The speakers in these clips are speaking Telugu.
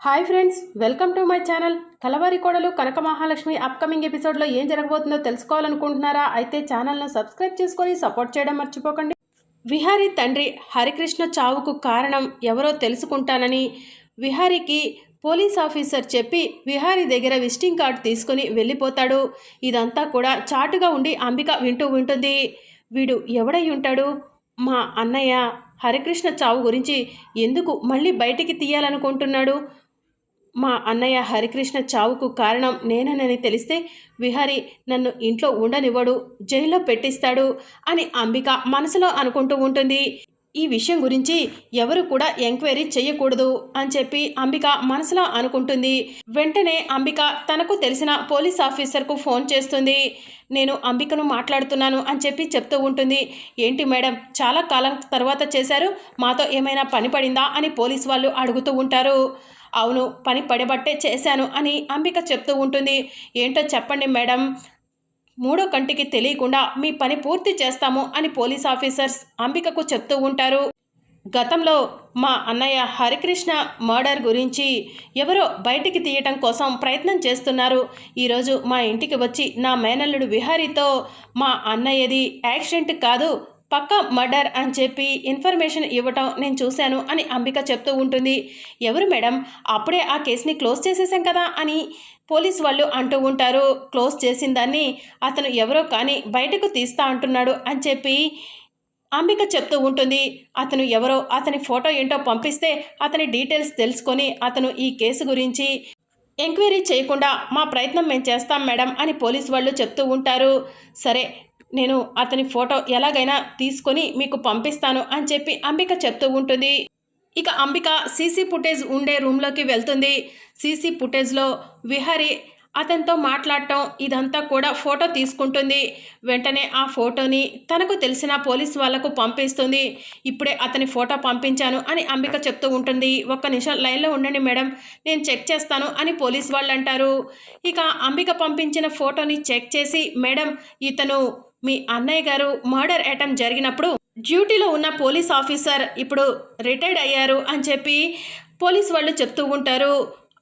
Hi friends welcome to my channel. Kalavari Kodalu Kanaka Mahalakshmi upcoming ఎపిసోడ్లో ఏం జరగబోతుందో తెలుసుకోవాలనుకుంటున్నారా? అయితే ఛానల్ను సబ్స్క్రైబ్ చేసుకొని సపోర్ట్ చేయడం మర్చిపోకండి. విహారీ తండ్రి హరికృష్ణ చావుకు కారణం ఎవరో తెలుసుకుంటానని విహారీకి పోలీస్ ఆఫీసర్ చెప్పి విహారీ దగ్గర విజిటింగ్ కార్డు తీసుకుని వెళ్ళిపోతాడు. ఇదంతా కూడా చాటుగా ఉండి అంబిక వింటూ ఉంటుంది. వీడు ఎవడై ఉంటాడు? మా అన్నయ్య హరికృష్ణ చావు గురించి ఎందుకు మళ్ళీ బయటికి తీయాలనుకుంటున్నాడు? మా అన్నయ్య హరికృష్ణ చావుకు కారణం నేననని తెలిస్తే విహారి నన్ను ఇంట్లో ఉండనివ్వడు జైల్లో పెట్టిస్తాడు అని అంబిక మనసులో అనుకుంటూ ఉంటుంది. ఈ విషయం గురించి ఎవరు కూడా ఎంక్వైరీ చేయకూడదు అని చెప్పి అంబిక మనసులో అనుకుంటుంది. వెంటనే అంబిక తనకు తెలిసిన పోలీస్ ఆఫీసర్కు ఫోన్ చేస్తుంది. నేను అంబికను మాట్లాడుతున్నాను అని చెప్పి చెప్తూ ఉంటుంది. ఏంటి మేడం చాలా కాలం తర్వాత చేశారు మాతో ఏమైనా పని పడిందా అని పోలీస్ వాళ్ళు అడుగుతూ ఉంటారు. అవును పని పడబట్టే చేశాను అని అంబిక చెప్తూ ఉంటుంది. ఏంటో చెప్పండి మేడం. మూడో కంటికి తెలియకుండా మీ పని పూర్తి చేస్తాము అని పోలీస్ ఆఫీసర్స్ అంబికకు చెప్తూ ఉంటారు. గతంలో మా అన్నయ్య హరికృష్ణ మర్డర్ గురించి ఎవరో బయటికి తీయటం కోసం ప్రయత్నం చేస్తున్నారు. ఈరోజు మా ఇంటికి వచ్చి నా మేనల్లుడు విహారీతో మా అన్నయ్యది యాక్సిడెంట్ కాదు పక్క మర్డర్ అని చెప్పి ఇన్ఫర్మేషన్ ఇవ్వటం నేను చూశాను అని అంబిక చెప్తూ ఉంటుంది. ఎవరు మేడం? అప్పుడే ఆ కేసుని క్లోజ్ చేసేసాం కదా అని పోలీస్ వాళ్ళు అంటూ ఉంటారు. క్లోజ్ చేసిన దాన్ని అతను ఎవరో కానీ బయటకు తీస్తా అంటున్నాడు అని చెప్పి అంబిక చెప్తూ ఉంటుంది. అతను ఎవరో అతని ఫోటో ఏంటో పంపిస్తే అతని డీటెయిల్స్ తెలుసుకొని అతను ఈ కేసు గురించి ఎంక్వైరీ చేయకుండా మా ప్రయత్నం మేము చేస్తాం మేడం అని పోలీస్ వాళ్ళు చెప్తూ ఉంటారు. సరే నేను అతని ఫోటో ఎలాగైనా తీసుకొని మీకు పంపిస్తాను అని చెప్పి అంబిక చెప్తూ ఉంటుంది. ఇక అంబిక సీసీ ఫుటేజ్ ఉండే రూమ్లోకి వెళ్తుంది. సీసీ ఫుటేజ్లో విహరి అతనితో మాట్లాడటం ఇదంతా కూడా ఫోటో తీసుకుంటుంది. వెంటనే ఆ ఫోటోని తనకు తెలిసిన పోలీస్ వాళ్ళకు పంపిస్తుంది. ఇప్పుడే అతని ఫోటో పంపించాను అని అంబిక చెప్తూ ఉంటుంది. ఒక్క నిమిషం లైన్లో ఉండండి మేడం నేను చెక్ చేస్తాను అని పోలీస్ వాళ్ళు అంటారు ఇక అంబిక పంపించిన ఫోటోని చెక్ చేసి మేడం ఇతను మీ అన్నయ్య గారు మర్డర్ అటెంప్ట్ జరిగినప్పుడు డ్యూటీలో ఉన్న పోలీస్ ఆఫీసర్ ఇప్పుడు రిటైర్డ్ అయ్యారు అని చెప్పి పోలీస్ వాళ్ళు చెప్తూ ఉంటారు.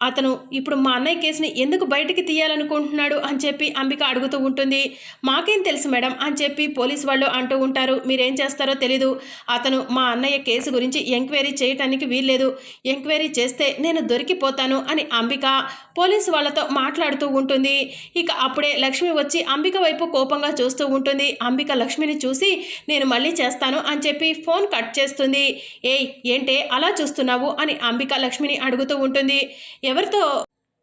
అతను ఇప్పుడు మా అన్నయ్య కేసుని ఎందుకు బయటికి తీయాలనుకుంటున్నాడు? అని చెప్పి అంబిక అడుగుతూ ఉంటుంది. మాకేం తెలుసు మేడం అని చెప్పి పోలీస్ వాళ్ళు అంటూ ఉంటారు. మీరేం చేస్తారో తెలీదు. అతను మా అన్నయ్య కేసు గురించి ఎంక్వైరీ చేయటానికి వీల్లేదు. ఎంక్వైరీ చేస్తే నేను దొరికిపోతాను అని అంబిక పోలీసు వాళ్ళతో మాట్లాడుతూ ఉంటుంది. ఇక అప్పుడే లక్ష్మి వచ్చి అంబిక వైపు కోపంగా చూస్తూ ఉంటుంది. అంబిక లక్ష్మిని చూసి నేను మళ్ళీ చేస్తాను అని చెప్పి ఫోన్ కట్ చేస్తుంది. ఏయ్ ఏంటే అలా చూస్తున్నావు? అని అంబిక లక్ష్మిని అడుగుతూ ఉంటుంది. ఎవరితో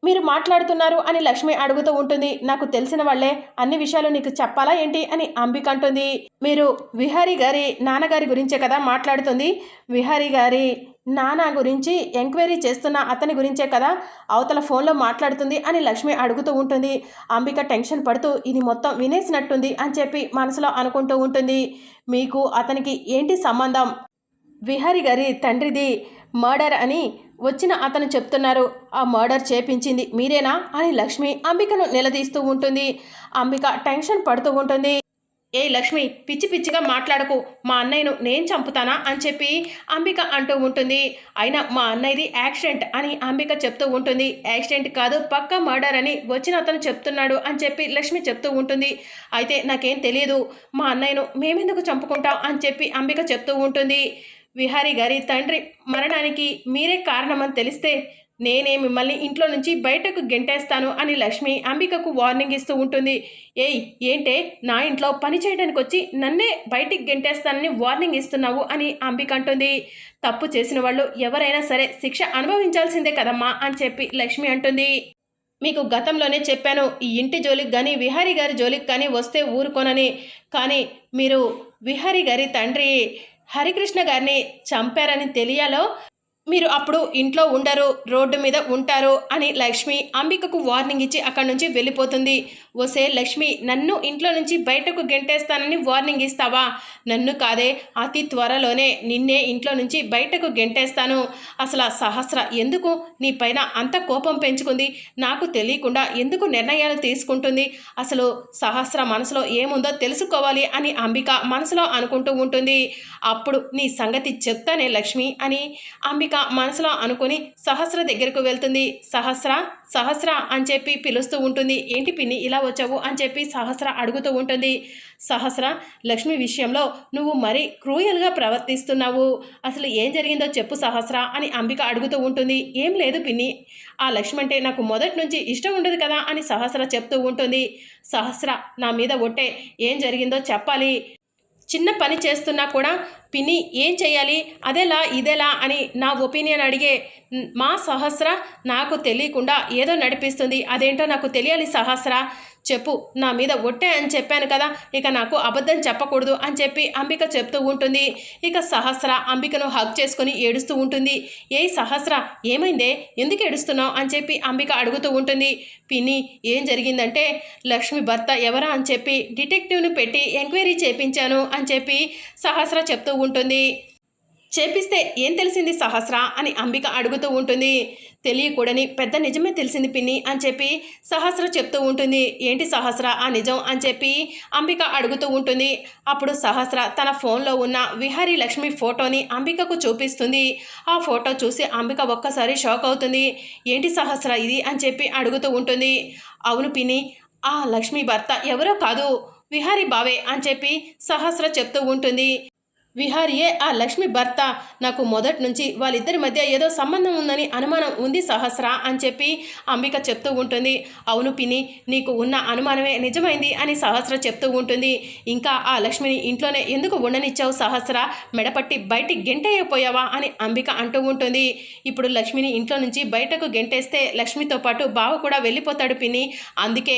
మీరు మాట్లాడుతున్నారు అని లక్ష్మి అడుగుతూ ఉంటుంది. నాకు తెలిసిన వాళ్ళే అన్ని విషయాలు నీకు చెప్పాలా ఏంటి అని అంబిక అంటుంది. మీరు విహారీ గారి నాన్నగారి గురించే కదా మాట్లాడుతుంది. విహారీ గారి నాన్న గురించి ఎంక్వైరీ చేస్తున్న అతని గురించే కదా అవతల ఫోన్లో మాట్లాడుతుంది అని లక్ష్మి అడుగుతూ ఉంటుంది. అంబిక టెన్షన్ పడుతూ ఇది మొత్తం వినేసినట్టుంది అని చెప్పి మనసులో అనుకుంటూ ఉంటుంది. మీకు అతనికి ఏంటి సంబంధం? విహారీ గారి తండ్రిది మర్డర్ అని వచ్చిన అతను చెప్తున్నారు ఆ మర్డర్ చేపించింది మీరేనా? అని లక్ష్మి అంబికను నిలదీస్తూ ఉంటుంది. అంబిక టెన్షన్ పడుతూ ఉంటుంది. ఏ లక్ష్మి పిచ్చి పిచ్చిగా మాట్లాడకు. మా అన్నయ్యను నేను చంపుతానా? అని చెప్పి అంబిక అంటూ ఉంటుంది. అయినా మా అన్నయ్యది యాక్సిడెంట్ అని అంబిక చెప్తూ ఉంటుంది. యాక్సిడెంట్ కాదు పక్క మర్డర్ అని వచ్చిన అతను చెప్తున్నాడు అని చెప్పి లక్ష్మి చెప్తూ ఉంటుంది. అయితే నాకేం తెలియదు మా అన్నయ్యను మేమెందుకు చంపుకుంటాం? అని చెప్పి అంబిక చెప్తూ ఉంటుంది. విహారీ గారి తండ్రి మరణానికి మీరే కారణమని తెలిస్తే నేనే మిమ్మల్ని ఇంట్లో నుంచి బయటకు గెంటేస్తాను అని లక్ష్మి అంబికకు వార్నింగ్ ఇస్తూ ఉంటుంది. ఏయ్ ఏంటే? నా ఇంట్లో పని చేయడానికి వచ్చి నన్నే బయటికి గెంటేస్తానని వార్నింగ్ ఇస్తున్నావు అని అంబిక అంటుంది. తప్పు చేసిన వాళ్ళు ఎవరైనా సరే శిక్ష అనుభవించాల్సిందే కదమ్మా అని చెప్పి లక్ష్మి అంటుంది. మీకు గతంలోనే చెప్పాను ఈ ఇంటి జోలికి కానీ విహారీ గారి జోలికి కానీ వస్తే ఊరుకోనని. కానీ మీరు విహారీ గారి తండ్రి హరికృష్ణ గారిని చంపారని తెలియాలో మీరు అప్పుడు ఇంట్లో ఉండరు రోడ్డు మీద ఉంటారు అని లక్ష్మి అంబికకు వార్నింగ్ ఇచ్చి అక్కడి నుంచి వెళ్ళిపోతుంది. ఓసే లక్ష్మి నన్ను ఇంట్లో నుంచి బయటకు గెంటేస్తానని వార్నింగ్ ఇస్తావా? నన్ను కాదే అతి త్వరలోనే నిన్నే ఇంట్లో నుంచి బయటకు గెంటేస్తాను. అసలు సహస్ర ఎందుకు నీ పైన అంత కోపం పెంచుకుంది? నాకు తెలియకుండా ఎందుకు నిర్ణయాలు తీసుకుంటుంది? అసలు సహస్ర మనసులో ఏముందో తెలుసుకోవాలి అని అంబిక మనసులో అనుకుంటూ ఉంటుంది. అప్పుడు నీ సంగతి చెప్తానే లక్ష్మి అని అంబిక అంబిక మనసులో అనుకుని సహస్ర దగ్గరకు వెళ్తుంది. సహస్ర సహస్ర అని చెప్పి పిలుస్తూ ఉంటుంది. ఏంటి పిన్ని ఇలా వచ్చావు అని చెప్పి సహస్ర అడుగుతూ ఉంటుంది. సహస్ర లక్ష్మి విషయంలో నువ్వు మరీ క్రూయల్గా ప్రవర్తిస్తున్నావు. అసలు ఏం జరిగిందో చెప్పు సహస్ర అని అంబిక అడుగుతూ ఉంటుంది. ఏం లేదు పిన్ని ఆ లక్ష్మి అంటే నాకు మొదటి నుంచి ఇష్టం ఉండదు కదా అని సహస్ర చెప్తూ ఉంటుంది. సహస్ర నా మీద ఒట్టే ఏం జరిగిందో చెప్పాలి. చిన్న పని చేస్తున్నా కూడా పిన్ని ఏం చేయాలి అదేలా ఇదేలా అని నా ఒపీనియన్ అడిగే మా సహస్ర నాకు తెలియకుండా ఏదో నడిపిస్తుంది. అదేంటో నాకు తెలియాలి సహస్ర. చెప్పు నా మీద ఒట్టే అని చెప్పాను కదా ఇక నాకు అబద్ధం చెప్పకూడదు అని చెప్పి అంబిక చెప్తూ ఉంటుంది. ఇక సహస్ర అంబికను హగ్ చేసుకొని ఏడుస్తూ ఉంటుంది. ఏ సహస్ర ఏమైందే? ఎందుకు ఏడుస్తున్నావు? అని చెప్పి అంబిక అడుగుతూ ఉంటుంది. పిన్ని ఏం జరిగిందంటే లక్ష్మి భర్త ఎవరా అని చెప్పి డిటెక్టివ్ను పెట్టి ఎంక్వైరీ చేపించాను అని చెప్పి సహస్ర చెప్తూ ఉంటుంది. చేపిస్తే ఏం తెలిసింది సహస్ర అని అంబిక అడుగుతూ ఉంటుంది. తెలియకూడని పెద్ద నిజమే తెలిసింది పిన్ని అని చెప్పి సహస్ర చెప్తూ ఉంటుంది. ఏంటి సహస్ర ఆ నిజం అని చెప్పి అంబిక అడుగుతూ ఉంటుంది. అప్పుడు సహస్ర తన ఫోన్లో ఉన్న విహారీ లక్ష్మి ఫోటోని అంబికకు చూపిస్తుంది. ఆ ఫోటో చూసి అంబిక ఒక్కసారి షాక్ అవుతుంది. ఏంటి సహస్ర ఇది అని చెప్పి అడుగుతూ ఉంటుంది. అవును పిన్ని ఆ లక్ష్మి భర్త ఎవరో కాదు. విహారీ బావే అని చెప్పి సహస్ర చెప్తూ ఉంటుంది. విహారియే ఆ లక్ష్మి భర్త. నాకు మొదటి నుంచి వాళ్ళిద్దరి మధ్య ఏదో సంబంధం ఉందని అనుమానం ఉంది సహస్ర అని చెప్పి అంబిక చెప్తూ ఉంటుంది. అవును పిని నీకు ఉన్న అనుమానమే నిజమైంది అని సహస్ర చెప్తూ ఉంటుంది. ఇంకా ఆ లక్ష్మిని ఇంట్లోనే ఎందుకు ఉండనిచ్చావు సహస్ర? మెడపట్టి బయటికి గెంటేయపోయావా? అని అంబిక అంటూ ఉంటుంది. ఇప్పుడు లక్ష్మిని ఇంట్లో నుంచి బయటకు గెంటేస్తే లక్ష్మితో పాటు బావ కూడా వెళ్ళిపోతాడు పిన్ని. అందుకే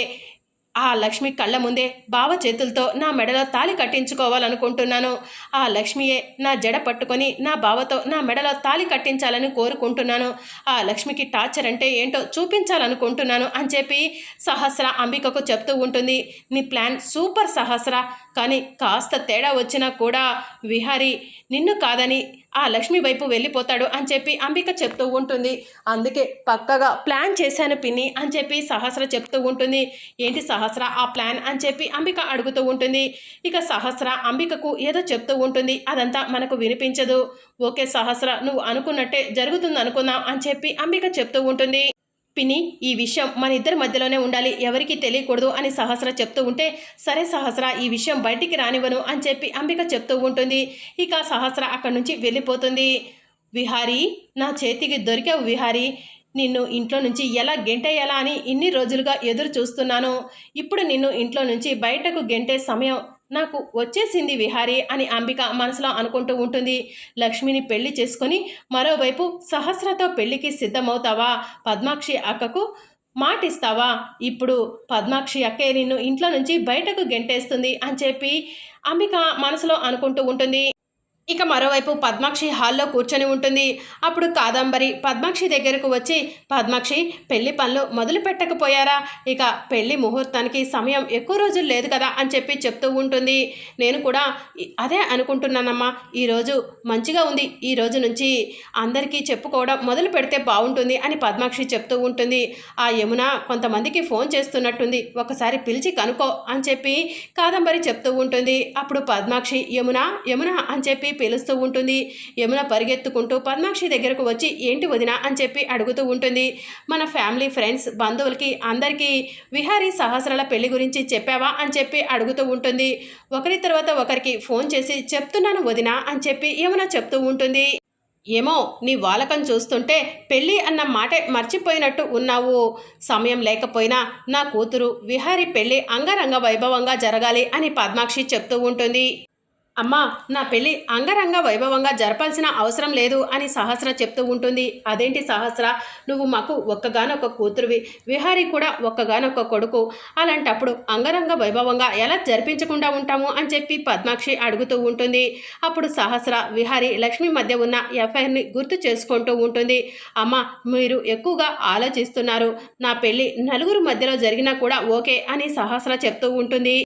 ఆ లక్ష్మి కళ్ళ ముందే బావ చేతులతో నా మెడలో తాలి కట్టించుకోవాలనుకుంటున్నాను. ఆ లక్ష్మియే నా జడ పట్టుకొని నా బావతో నా మెడలో తాలి కట్టించాలని కోరుకుంటున్నాను. ఆ లక్ష్మికి టార్చర్ అంటే ఏంటో చూపించాలనుకుంటున్నాను అని చెప్పి సహస్ర అంబికకు చెప్తూ ఉంటుంది. నీ ప్లాన్ సూపర్ సహస్ర. కానీ కాస్త తేడా వచ్చినా కూడా విహారీ నిన్ను కాదని ఆ లక్ష్మి వైపు వెళ్ళిపోతాడు అని చెప్పి అంబిక చెప్తూ ఉంటుంది. అందుకే పక్కగా ప్లాన్ చేశాను పిన్ని అని చెప్పి సహస్ర చెప్తూ ఉంటుంది. ఏంటి సహస్ర ఆ ప్లాన్ అని చెప్పి అంబిక అడుగుతూ ఉంటుంది. ఇక సహస్ర అంబికకు ఏదో చెప్తూ ఉంటుంది. అదంతా మనకు వినిపించదు. ఓకే సహస్ర నువ్వు అనుకున్నట్టే జరుగుతుంది అనుకున్నాం అని చెప్పి అంబిక చెప్తూ ఉంటుంది. పిన్ని ఈ విషయం మన ఇద్దరి మధ్యలోనే ఉండాలి ఎవరికీ తెలియకూడదు అని సహస్ర చెప్తూ ఉంటే సరే సహస్ర ఈ విషయం బయటికి రానివ్వను అని చెప్పి అంబిక చెప్తూ ఉంటుంది. ఇక సహస్ర అక్కడి నుంచి వెళ్ళిపోతుంది. విహారీ నా చేతికి దొరికావు విహారీ నిన్ను ఇంట్లో నుంచి ఎలా గెంటేయాలా అని ఇన్ని రోజులుగా ఎదురు చూస్తున్నాను. ఇప్పుడు నిన్ను ఇంట్లో నుంచి బయటకు గెంటే సమయం నాకు వచ్చేసింది విహారీ అని అంబిక మనసులో అనుకుంటూ ఉంటుంది. లక్ష్మిని పెళ్ళి చేసుకొని మరోవైపు సహస్రతో పెళ్ళికి సిద్ధమవుతావా? పద్మాక్షి అక్కకు మాటిస్తావా? ఇప్పుడు పద్మాక్షి అక్కే నిన్ను ఇంట్లో నుంచి బయటకు గెంటేస్తుంది అని చెప్పి అంబిక మనసులో అనుకుంటూ ఉంటుంది. ఇక మరోవైపు పద్మాక్షి హాల్లో కూర్చొని ఉంటుంది. అప్పుడు కాదంబరి పద్మాక్షి దగ్గరకు వచ్చి పద్మాక్షి పెళ్ళి పనులు మొదలు పెట్టకపోయారా? ఇక పెళ్ళి ముహూర్తానికి సమయం ఎక్కువ రోజులు లేదు కదా అని చెప్పి చెప్తూ ఉంటుంది. నేను కూడా అదే అనుకుంటున్నానమ్మా. ఈరోజు మంచిగా ఉంది. ఈ రోజు నుంచి అందరికీ చెప్పుకోవడం మొదలు పెడితే బాగుంటుంది అని పద్మాక్షి చెప్తూ ఉంటుంది. ఆ యమున కొంతమందికి ఫోన్ చేస్తున్నట్టుంది. ఒకసారి పిలిచి కనుకో అని చెప్పి కాదంబరి చెప్తూ ఉంటుంది. అప్పుడు పద్మాక్షి యమున యమున అని చెప్పి పిలుస్తూ ఉంటుంది. యమున పరిగెత్తుకుంటూ పద్మాక్షి దగ్గరకు వచ్చి ఏంటి వదిన? అని చెప్పి అడుగుతూ ఉంటుంది. మన ఫ్యామిలీ ఫ్రెండ్స్ బంధువులకి అందరికీ విహారీ సహస్రాల పెళ్ళి గురించి చెప్పావా? అని చెప్పి అడుగుతూ ఉంటుంది. ఒకరి తర్వాత ఒకరికి ఫోన్ చేసి చెప్తున్నాను వదిన అని చెప్పి యమున చెప్తూ ఉంటుంది. ఏమో నీ వాలకం చూస్తుంటే పెళ్ళి అన్న మాటే మర్చిపోయినట్టు ఉన్నావు. సమయం లేకపోయినా నా కూతురు విహారీ పెళ్ళి అంగరంగ వైభవంగా జరగాలి అని పద్మాక్షి చెప్తూ ఉంటుంది. అమ్మా నా పెళ్ళి అంగరంగ వైభవంగా జరపాల్సిన అవసరం లేదు అని సహస్ర చెప్తూ ఉంటుంది. అదేంటి సహస్ర? నువ్వు మాకు ఒక్కగానొక్క కూతురువి. విహారీ కూడా ఒక్కగానొక్క కొడుకు. అలాంటప్పుడు అంగరంగ వైభవంగా ఎలా జరిపించకుండా ఉంటాము అని చెప్పి పద్మాక్షి అడుగుతూ ఉంటుంది. అప్పుడు సహస్ర విహారీ లక్ష్మి మధ్య ఉన్న ఎఫ్ఐఆర్ని గుర్తు చేసుకుంటూ ఉంటుంది. అమ్మ మీరు ఎక్కువగా ఆలోచిస్తున్నారు. నా పెళ్ళి నలుగురు మధ్యలో జరిగినా కూడా ఓకే అని సహస్ర చెప్తూ ఉంటుంది.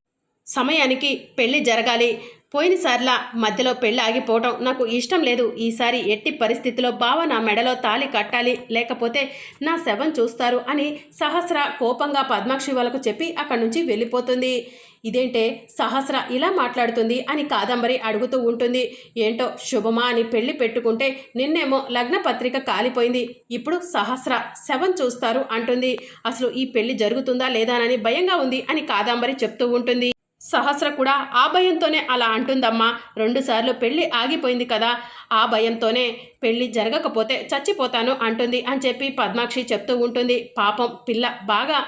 సమయానికి పెళ్ళి జరగాలి. పోయినసార్లా మధ్యలో పెళ్ళి ఆగిపోవటం నాకు ఇష్టం లేదు. ఈసారి ఎట్టి పరిస్థితిలో బావ నా మెడలో తాలి కట్టాలి లేకపోతే నా శవం చూస్తారు అని సహస్ర కోపంగా పద్మాక్షి వాళ్ళకు చెప్పి అక్కడి నుంచి వెళ్ళిపోతుంది. ఇదేంటే సహస్ర ఇలా మాట్లాడుతుంది అని కాదంబరి అడుగుతూ ఉంటుంది. ఏంటో శుభమా అని పెళ్ళి పెట్టుకుంటే నిన్నేమో లగ్న పత్రిక కాలిపోయింది. ఇప్పుడు సహస్ర శవం చూస్తారు అంటుంది. అసలు ఈ పెళ్ళి జరుగుతుందా లేదానని భయంగా ఉంది అని కాదంబరి చెప్తూ ఉంటుంది. సహస్ర కూడా ఆ భయంతోనే అలా అంటుందమ్మా. రెండుసార్లు పెళ్ళి ఆగిపోయింది కదా. ఆ భయంతోనే పెళ్ళి జరగకపోతే చచ్చిపోతాను అంటుంది అని చెప్పి పద్మాక్షి చెప్తూ ఉంటుంది. పాపం పిల్ల బాగా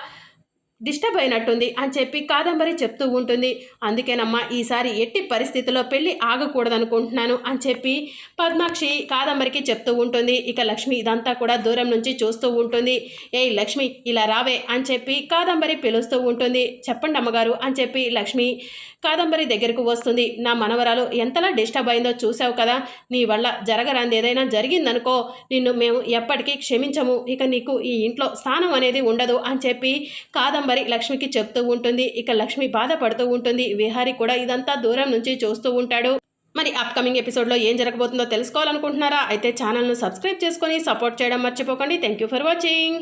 డిస్టర్బ్ అయినట్టుంది అని చెప్పి కాదంబరి చెప్తూ ఉంటుంది. అందుకేనమ్మా ఈసారి ఎట్టి పరిస్థితుల్లో పెళ్ళి ఆగకూడదనుకుంటున్నాను అని చెప్పి పద్మాక్షి కాదంబరికి చెప్తూ ఉంటుంది. ఇక లక్ష్మి ఇదంతా కూడా దూరం నుంచి చూస్తూ ఉంటుంది. ఏ లక్ష్మి ఇలా రావే అని చెప్పి కాదంబరి పిలుస్తూ ఉంటుంది. చెప్పండి అమ్మగారు అని చెప్పి లక్ష్మి కాదంబరి దగ్గరకు వస్తుంది. నా మనవరాలు ఎంతలా డిస్టర్బ్ అయిందో చూసావు కదా నీ వల్ల జరగరాంది ఏదైనా జరిగిందనుకో నిన్ను మేము ఎప్పటికీ క్షమించము. ఇక నీకు ఈ ఇంట్లో స్థానం అనేది ఉండదు అని చెప్పి కాదంబరి మరి లక్ష్మికి చెప్తూ ఉంటుంది. ఇక లక్ష్మి బాధపడుతూ ఉంటుంది. విహారి కూడా ఇదంతా దూరం నుంచి చూస్తూ ఉంటాడు. మరి అప్కమింగ్ ఎపిసోడ్లో ఏం జరగబోతుందో తెలుసుకోవాలనుకుంటున్నారా? అయితే ఛానల్ను సబ్స్క్రైబ్ చేసుకొని సపోర్ట్ చేయడం మర్చిపోకండి. Thank you for watching